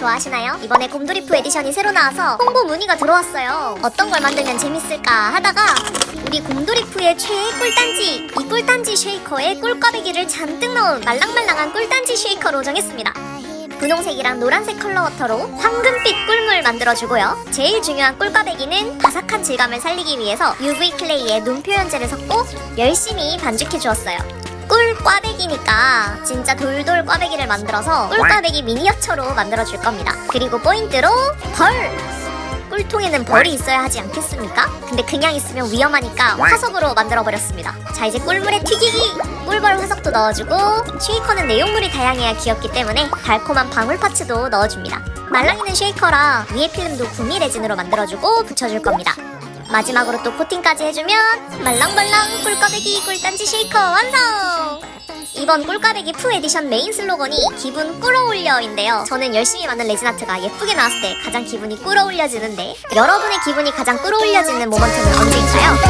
좋아하시나요? 이번에 곰돌이프 에디션이 새로 나와서 홍보 문의가 들어왔어요. 어떤 걸 만들면 재밌을까 하다가 우리 곰돌이프의 최애 꿀단지 이 꿀단지 쉐이커에 꿀꽈배기를 잔뜩 넣은 말랑말랑한 꿀단지 쉐이커로 정했습니다. 분홍색이랑 노란색 컬러 워터로 황금빛 꿀물 만들어주고요. 제일 중요한 꿀꽈배기는 바삭한 질감을 살리기 위해서 UV 클레이에 눈 표현제를 섞고 열심히 반죽해 주었어요. 꿀 꽈배기니까 진짜 돌돌 꽈배기를 만들어서 꿀 꽈배기 미니어처로 만들어 줄 겁니다. 그리고 포인트로 벌! 꿀통에는 벌이 있어야 하지 않겠습니까? 근데 그냥 있으면 위험하니까 화석으로 만들어버렸습니다. 자 이제 꿀물에 튀기기! 꿀벌 화석도 넣어주고 쉐이커는 내용물이 다양해야 귀엽기 때문에 달콤한 방울 파츠도 넣어줍니다. 말랑이는 쉐이커라 위에 필름도 구미 레진으로 만들어주고 붙여줄 겁니다. 마지막으로 또 코팅까지 해주면 말랑말랑 꿀꽈배기 꿀단지 쉐이커 완성! 이번 꿀까베기 푸 에디션 메인 슬로건이 기분 꿀어올려인데요. 저는 열심히 만든 레진 아트가 예쁘게 나왔을 때 가장 기분이 꿀어올려지는데 여러분의 기분이 가장 꿀어올려지는 모먼트는 언제일까요?